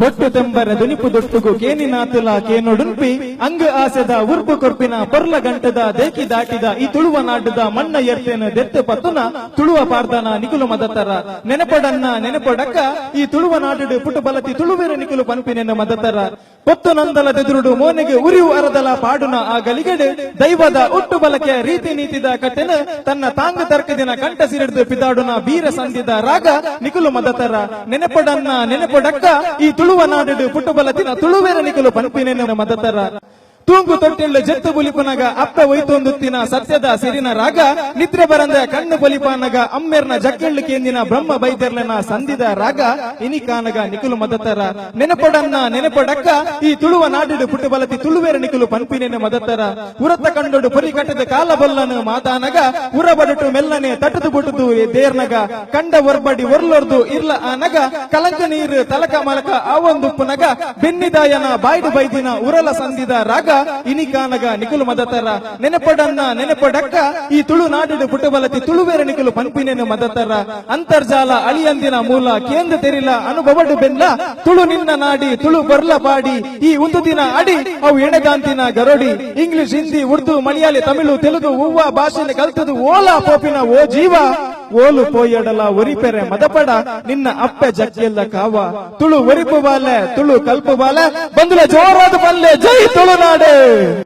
ಬೊಟ್ಟು ತೆಂಬರ ದುನಿಪು ದೊಟ್ಟುಗು ಕೇನಿನಾತುಲ ಕೇನುಡುಂಪಿ ಅಂಗ ಆಸೆದ ಉರ್ಪು ಕೊರ್ಪಿನ ಪೊರ್ಲ ಗಂಟದ ದೇಕಿ ದಾಟಿದ ಈ ತುಳುವ ನಾಟದ ಮಣ್ಣ ಎರ್ತೇನ ದೆತ್ತು ಪತ್ತುನ ತುಳುವ ಪಾರ್ದನ ನಿಕುಲು ಮದತರ. ನೆನಪಡನ್ನ ನೆನಪಡಕ್ಕ ಈ ತುಳುವ ನಾಟಡು ಪುಟು ಬಲತಿ ತುಳುವೆರ ನಿಕುಲು ಪನ್ಪಿನೆನ್ನ ಮದತರ. ಪೊತ್ತು ನಂದಲ ದೆದುರುಡು ಮೋನೆಗೆ ಉರಿವು ಅರದಲ ಪಾಡುನ ಆ ಗಲಿಗಡೆ ದೈವದ ಒಟ್ಟು ಬಲಕೆ ರೀತಿ ನೀತಿದ ಕಟ್ಟೆನ ತನ್ನ ತಾಂಗ ತರ್ಕದಿನ ಕಂಠ ಸಿರಿದು ಪಿದಾಡುನ ಬೀರ ಸಂದಿದ ರಾಗ ನಿಕುಲು ಮದತರ. ನೆನಪಡನ್ನ ನೆನಪಡಕ್ಕ ಈ ನಾಡು ಪುಟ್ಟು ಬಲತಿನ ತುಳುವೆರ ನಿಕುಲು ಪನ್ಪಿನೆನ್ನ ಮದತರ ತೂಂಗು ತೊಟ್ಟಿಲ್ಲ ಜತ್ತು ಬುಲಿಪನಗ ಅಪ್ಪ ಒಯ್ತೊಂದುತ್ತಿನ ಸತ್ಯದ ಸಿರಿನ ರಾಗ, ನಿದ್ರೆ ಬರಂದ ಕಣ್ಣು ಬಲಿಪಾನಗ ಅಮ್ಮೆರ್ನ ಜಕ್ಕೆಳ್ಳು ಕೇಂದಿನ ಬ್ರಹ್ಮ ಬೈದರ್ಲನ ಸಂದಿದ ರಾಗ, ಇನಿ ಕಾನಗ ನಿಕುಲು ಮದತರ ನೆನಪಡನ್ನ, ನೆನಪಡಕ್ಕ, ಈ ತುಳುವ ನಾಡಿಡು ಪುಟ್ಟು ಬಲತಿ ತುಳುವೇರ ನಿಕುಲು ಪನ್ಪಿನೆನ ಮದತರ ಉರತ ಕಂಡೊಡು ಪರಿ ಕಟ್ಟದ ಕಾಲ ಬಲ್ಲನು ಮಾತಾನಗ ಉರ ಬಡಟು ಮೆಲ್ಲನೆ ತಟದು ಬುಟುದು ದೇರ್ನಗ ಕಂಡ ಒರ್ಬಡಿ ಒರ್ಲೊರ್ದು ಇರ್ಲ ಆನಗ ಕಲಂಕ ನೀರು ತಲಕ ಮಲಕ ಆವೊಂದುಪ್ಪುನಗ ಬೆನ್ನಿದಾಯನ ಬಾಯ್ದು ಬೈದಿನ ಉರಲ ಸಂದಿದ ರಾಗ ಇನಿಕಾನಗ ನಿಕುಲು ಮದತರ. ನೆನಪಡನ್ನ ನೆನಪಡಕ್ಕ. ಈ ತುಳು ನಾಡಿಡು ಪುಟಬಲತಿ ತುಳುವೇರ ನಿಕುಲು ಪಂಪಿನೇನು ಮದತರ. ಅಂತರ್ಜಾಲ ಅಳಿಯಂದಿನ ಮೂಲ, ಕೇಂದ್ರ ತೆರಿಲ, ಅನುಭವಡು ಬೆಲ್ಲ. ತುಳು ನಿನ್ನ ನಾಡಿ, ತುಳು ಬರ್ಲ ಪಾಡಿ ಈ ಒಂದು ದಿನ ಅಡಿ, ಅವು ಎಣಗಾಂತಿನ ಗರೋಡಿ. ಇಂಗ್ಲಿಷ್, ಹಿಂದಿ, ಉರ್ದು, ಮಲಯಾಳಿ, ತಮಿಳು, ತೆಲುಗು, ಹೂವ ಭಾಷೆ ಕಲ್ತದು ಓಲಾ ಪೋಪಿನ ಓ ಜೀವ. ಓಲು ಪೋಯಡಲ ಒರಿಪೆರೆ ಮದಪಡ, ನಿನ್ನ ಅಪ್ಪೆ ಜಕ್ಕೆಲ್ಲ ಕಾವ. ತುಳು ಒರಿಪು ಬಾಲೆ ತುಳು ಕಲ್ಪು ಬಾಲೆ ಬಂದುಲ ಜೋರಾದ ಬಲ್ಲೆ ಜೈ ತುಳುನಾಡು.